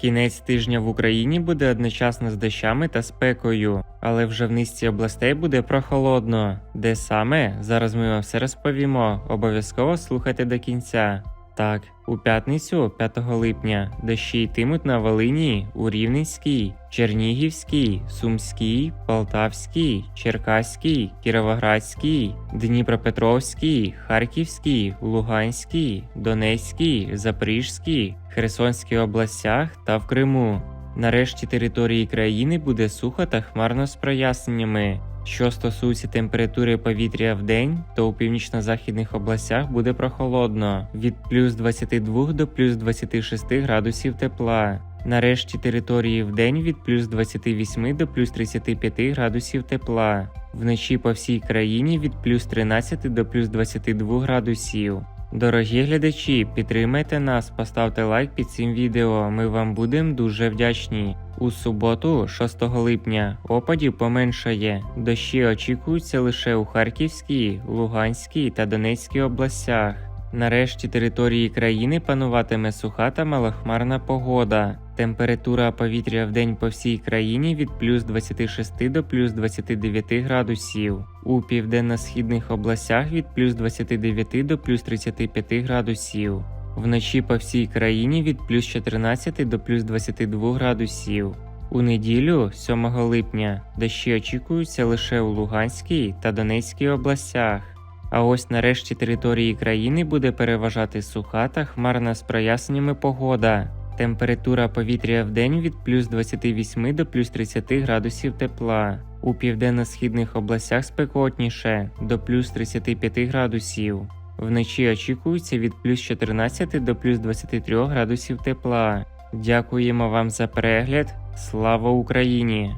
Кінець тижня в Україні буде одночасно з дощами та спекою, але вже в низці областей буде прохолодно. Де саме? Зараз ми вам все розповімо. Обов'язково слухайте до кінця. Так, у п'ятницю, 5 липня, дощі йтимуть на Волині, у Рівненській, Чернігівській, Сумській, Полтавській, Черкаській, Кіровоградській, Дніпропетровській, Харківській, Луганській, Донецькій, Запорізькій, Херсонській областях та в Криму. Нарешті території країни буде сухо та хмарно з проясненнями. Що стосується температури повітря в день, то у північно-західних областях буде прохолодно від плюс 22 до плюс 26 градусів тепла. Нарешті території в день від плюс 28 до плюс 35 градусів тепла. Вночі по всій країні від плюс 13 до плюс 22 градусів. Дорогі глядачі, підтримайте нас, поставте лайк під цим відео. Ми вам будемо дуже вдячні. У суботу, 6 липня, опадів поменшає. Дощі очікуються лише у Харківській, Луганській та Донецькій областях. Нарешті території країни пануватиме суха та малохмарна погода. Температура повітря в день по всій країні від плюс 26 до плюс 29 градусів. У південно-східних областях від плюс 29 до плюс 35 градусів. Вночі по всій країні від плюс 14 до плюс 22 градусів. У неділю, 7 липня, дощі очікуються лише у Луганській та Донецькій областях. А ось нарешті території країни буде переважати суха та хмарна з проясненнями погода. Температура повітря в день від плюс 28 до плюс 30 градусів тепла. У південно-східних областях спекотніше до плюс 35 градусів. Вночі очікується від плюс 14 до плюс 23 градусів тепла. Дякуємо вам за перегляд. Слава Україні!